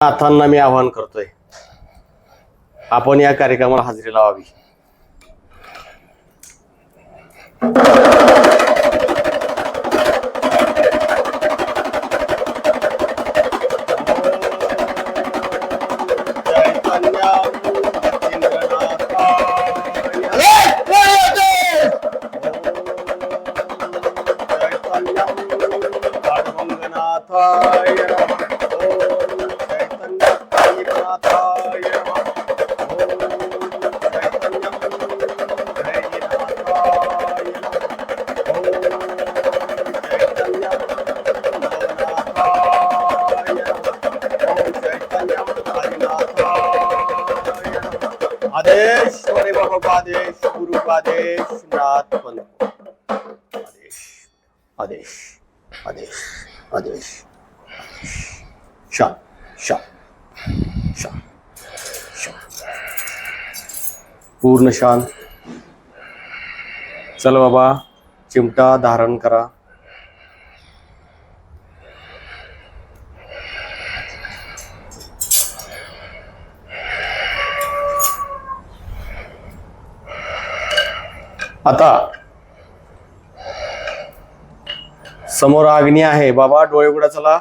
नाथांना मी आवाहन करतोय आपण या कार्यक्रमाला हजेरी लावावी Yeah. आदेश नाथ आदेश आदेश आदेश आदेश शांत शांत शांत पूर्ण शांत चल बाबा चिमटा धारण करा. आता समोर अग्नी आहे. बाबा डोळे उघडा चला.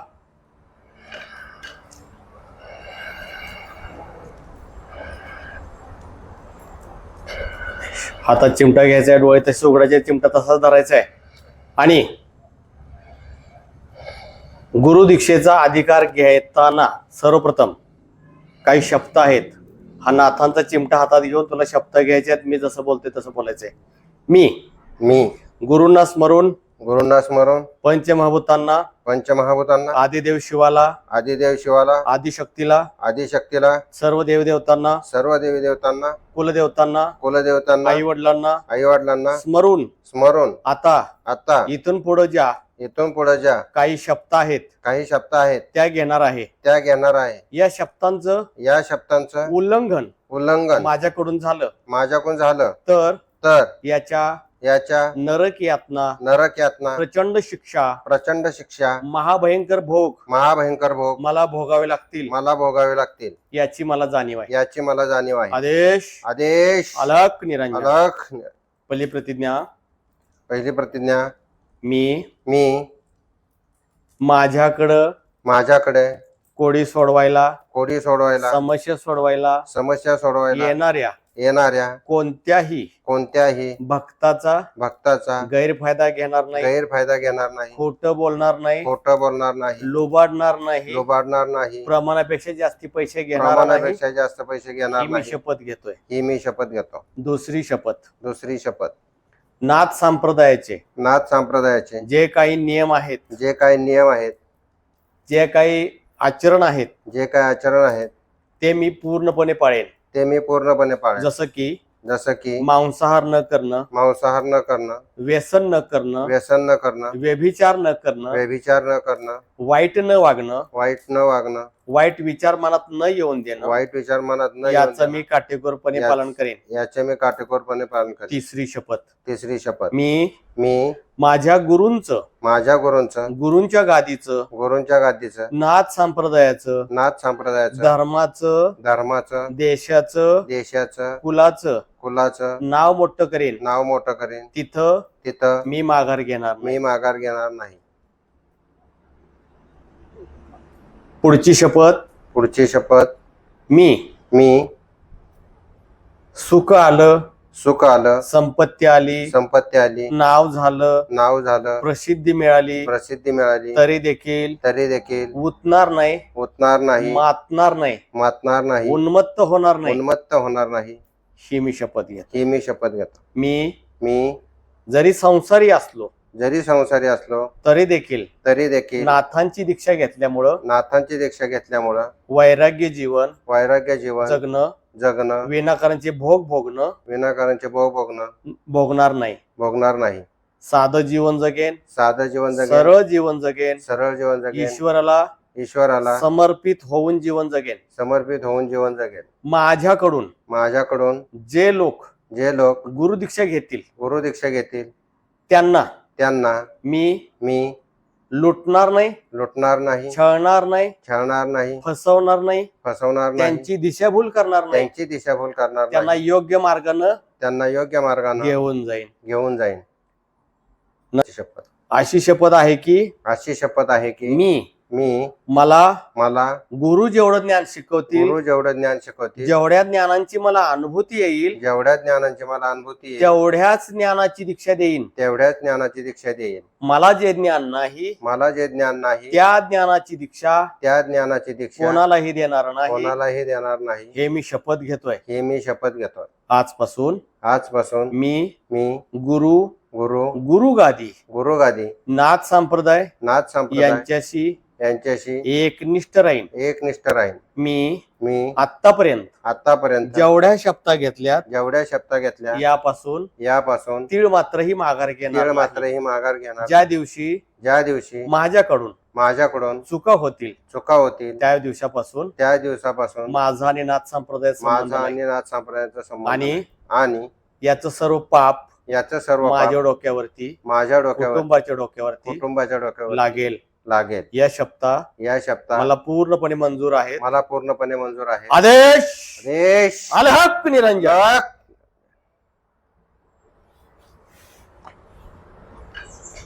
हातात चिमटा घ्यायचा आहे डोळे तसे उघडायचे चिमटा तसाच धरायचा आहे. आणि गुरु दीक्षेचा अधिकार घेताना सर्वप्रथम काही शब्द आहेत. हा नाथांचा चिमटा हातात घेऊन तुला शब्द घ्यायचे आहेत मी जसं बोलते तसं बोलायचंय. मी. मी. गुरूंना स्मरून गुरुंना स्मरून पंचमहाभूतांना पंचमहाभूतांना आदिदेव शिवाला आदिदेव शिवाला आदिशक्तीला आदिशक्तीला सर्व देवदेवतांना सर्व देवी देवतांना कुलदेवतांना कुलदेवतांना आई वडिलांना आई वडिलांना स्मरून स्मरून आता आता इथून पुढे ज्या इथून पुढे ज्या काही शब्द आहेत काही शब्द आहेत त्या घेणार आहे. त्या घेणार आहे. या शब्दांचं या शब्दांचं उल्लंघन उल्लंघन माझ्याकडून झालं. माझ्याकडून झालं. तर तर याच्या याच्या नरक यातना नरक यातना प्रचंड शिक्षा प्रचंड शिक्षा महाभयंकर भोग महाभयंकर भोग मला भोगावे लागतील. मला भोगावे लागतील. याची मला जाणीव आहे. याची मला जाणीव आहे. आदेश आदेश अलक निरंजन. अलख पहिली प्रतिज्ञा पहिली प्रतिज्ञा मी मी माझ्याकडं माझ्याकडे कोडी सोडवायला कोडी सोडवायला समस्या सोडवायला समस्या सोडवायला येणाऱ्या येणाऱ्या कोणत्याही कोणत्याही भक्ताचा भक्ताचा गैरफायदा घेणार नाही. गैरफायदा घेणार नाही. खोटं बोलणार नाही. खोटं बोलणार नाही. लोबाडणार नाही. लुबाडणार नाही. प्रमाणापेक्षा जास्ती पैसे घेणार नाही. प्रमाणापेक्षा जास्त पैसे घेणार ही मी नाही. शपथ घेतोय. ही मी शपथ घेतो. दुसरी शपथ. दुसरी शपथ. नाथ संप्रदायाचे. नाथ संप्रदायाचे. जे काही नियम आहेत. जे काही नियम आहेत. जे काही आचरण आहेत. जे काही आचरण आहेत. ते मी पूर्णपणे पाळेन. ते मी पूर्णपणे पाळेन. जसं की? जसं की? मांसाहार न करणं. मांसाहार न करणं. व्यसन न करणं. व्यसन न करणं. व्यभिचार न करणं. व्यभिचार न करणं. वाईट न वागणं. वाईट न वागणं. वाईट विचार मनात न येऊन देणं. वाईट विचार मनात न याचं. मी काटेकोरपणे याच- पालन करेन. याचे मी काटेकोरपणे पालन करेन. तिसरी शपथ. तिसरी शपथ. मी मी माझ्या गुरूंचं माझ्या गुरूंचं गुरूंच्या गादीचं गुरूंच्या गादीचं नाथ संप्रदायाचं नाथ संप्रदायाचं धर्माचं धर्माचं देशाचं देशाचं कुलाचं कुलाचं नाव मोठं करेन नाव मोठं करेन. तिथं तिथं मी माघार घेणार मी माघार घेणार नाही. पुढची शपथ? पुढची शपथ? मी. मी. सुख आलं. सुख आलं. संपत्ती आली. संपत्ती आली. नाव झालं. नाव झालं. प्रसिद्धी मिळाली. प्रसिद्धी मिळाली. तरी देखील तरी देखील. उतणार नाही. उतणार नाही. मातणार नाही. मातणार नाही. उन्मत्त होणार नाही. उन्मत्त होणार नाही. ही मी शपथ घेतो. ही मी शपथ घेतो. मी मी जरी संसारी असलो जरी संसारी असलो तरी देखील तरी देखील नाथांची दीक्षा घेतल्यामुळं नाथांची दीक्षा घेतल्यामुळं वैराग्य जीवन वैराग्य जीवन जगणं जगणं विनाकारांचे भोग भोगणं विनाकारांचे भोग भोगणं भोगणार नाही. भोगणार नाही. साधं जीवन जगेन साधं जीवन जगेन सरळ जीवन जगेन सरळ जीवन जगेन ईश्वराला ईश्वराला समर्पित होऊन जीवन जगेन. समर्पित होऊन जीवन जगेन. माझ्याकडून माझ्याकडून जे लोक जे लोक गुरुदीक्षा घेतील गुरु दीक्षा घेतील त्यांना त्यांना मी मी लुटणार नाही लुटणार नाही छळणार नाही छळणार नाही फसवणार नाही फसवणार नाही. त्यांची दिशाभूल करणार नाही. त्यांची दिशाभूल करणार त्यांना नाही. योग्य मार्गानं त्यांना योग्य मार्गाने घेऊन जाईल घेऊन जाईन. न- शपथ. अशी शपथ आहे की अशी शपथ आहे की मी मी मला मला गुरु जेवढं ज्ञान शिकवतील गुरु जेवढं ज्ञान शिकवतील जेवढ्या ज्ञानांची मला अनुभूती येईल जेवढ्या ज्ञानांची मला अनुभूती येईल तेवढ्याच ज्ञानाची दीक्षा देईन. तेवढ्याच ज्ञानाची दीक्षा देईन. मला जे ज्ञान नाही मला जे ज्ञान नाही त्या ज्ञानाची दीक्षा त्या ज्ञानाची दीक्षा कोणालाही देणार नाही. कोणालाही देणार नाही. हे मी शपथ घेतोय. हे मी शपथ घेतो आजपासून आजपासून मी मी गुरु गुरु गुरु गादी गुरुगादी नाथ संप्रदाय नाथ संप्रदाय यांच्याशी यांच्याशी एकनिष्ठ राहीन एकनिष्ठ राहीन मी मी आतापर्यंत आतापर्यंत जेवढ्या शब्दा घेतल्या जेवढ्या शब्द घेतल्या यापासून यापासून तीळ मात्रही माघार तीळ घेणार मात्र नाही. ही माघार घेणार ज्या दिवशी ज्या दिवशी माझ्याकडून माझ्याकडून चुका होतील चुका होतील त्या दिवसापासून त्या दिवसापासून माझा आणि नाथ संप्रदाय संबंध माझा नाही. आणि नाथ संप्रदायाचा संबंध आणि नाही. आणि याचं सर्व पाप याचं सर्व पाप माझ्या डोक्यावरती माझ्या डोक्यावर कुटुंबाच्या डोक्यावरती कुटुंबाच्या डोक्यावर लागेल लागेल. या शब्दा या शब्दा मला पूर्णपणे मंजूर आहेत. मला पूर्णपणे मंजूर आहे. आदेश! देश अलहक निरंजन.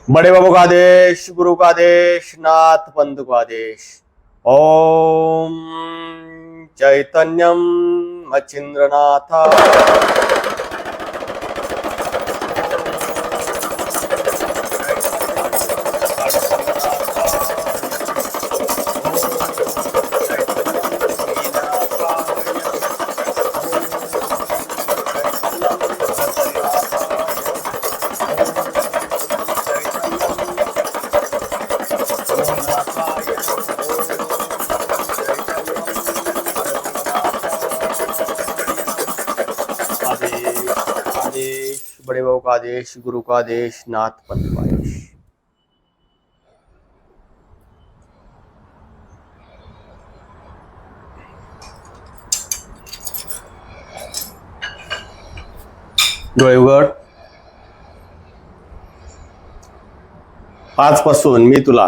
बड़े बाबू का आदेश गुरु का आदेश नाथ पंथ का आदेश? ओम चैतन्यम मच्छिंद्रनाथ का देश गुरु का देश नाथ पंथ का डोळे उघड आजपासून मी तुला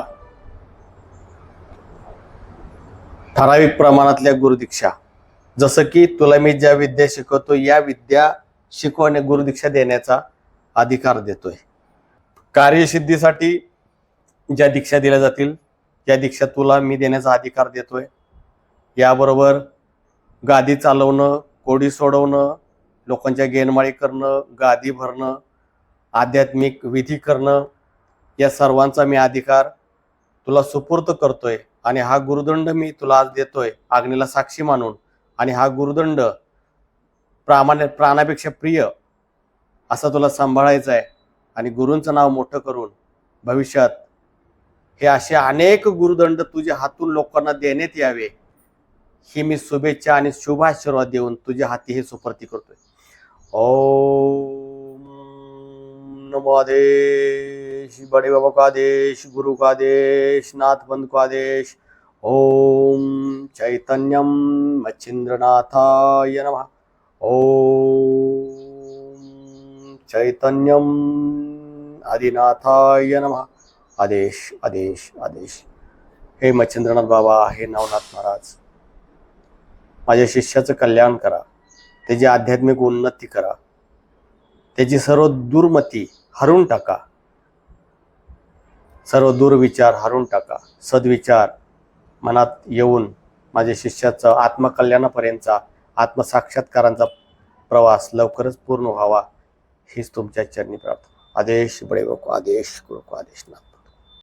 ठराविक प्रमाणातल्या गुरुदीक्षा जसं की तुला मी ज्या विद्या शिकवतो या विद्या शिकवणे गुरुदीक्षा देण्याचा अधिकार देतोय. कार्यसिद्धीसाठी ज्या दीक्षा दिल्या जातील त्या दीक्षा तुला मी देण्याचा अधिकार देतोय. याबरोबर गादी चालवणं कोडी सोडवणं लोकांच्या गेनमाळी करणं गादी भरणं आध्यात्मिक विधी करणं या सर्वांचा मी अधिकार तुला सुपूर्त करतोय आणि हा गुरुदंड मी तुला आज देतोय आग्नेला साक्षी मानून. आणि हा गुरुदंड प्रामाण्य प्राणापेक्षा प्रिय असा तुला सांभाळायचा आहे आणि गुरूंचं नाव मोठं करून भविष्यात हे असे अनेक गुरुदंड तुझ्या हातून लोकांना देण्यात यावे. ही मी शुभेच्छा आणि शुभ आशीर्वाद देऊन तुझ्या हाती हे सुपर्ती करतोय. ओ नमो आदेश बड़े बाबा का आदेश गुरु का आदेश नाथ बंद का आदेश. ओम चैतन्यम मच्छिंद्रनाथाय नमः. ओम चैतन्यम। आदिनाथाय नमः। आदेश आदेश आदेश। हे मच्छिंद्रनाथ बाबा हे नवनाथ महाराज। माझ्या शिष्याचं कल्याण करा. त्याची आध्यात्मिक उन्नती करा. त्याची सर्व दुर्मती हरून टाका. सर्व दुर्विचार हरून टाका. सद्विचार मनात येऊन माझ्या शिष्याचा आत्मकल्याणापर्यंतचा आत्मसाक्षात्कारांचा प्रवास लवकरच पूर्ण व्हावा. हीच तुमच्या चरणी प्रार्थना. आदेश बडे बाबा आदेश गुरु आदेश ना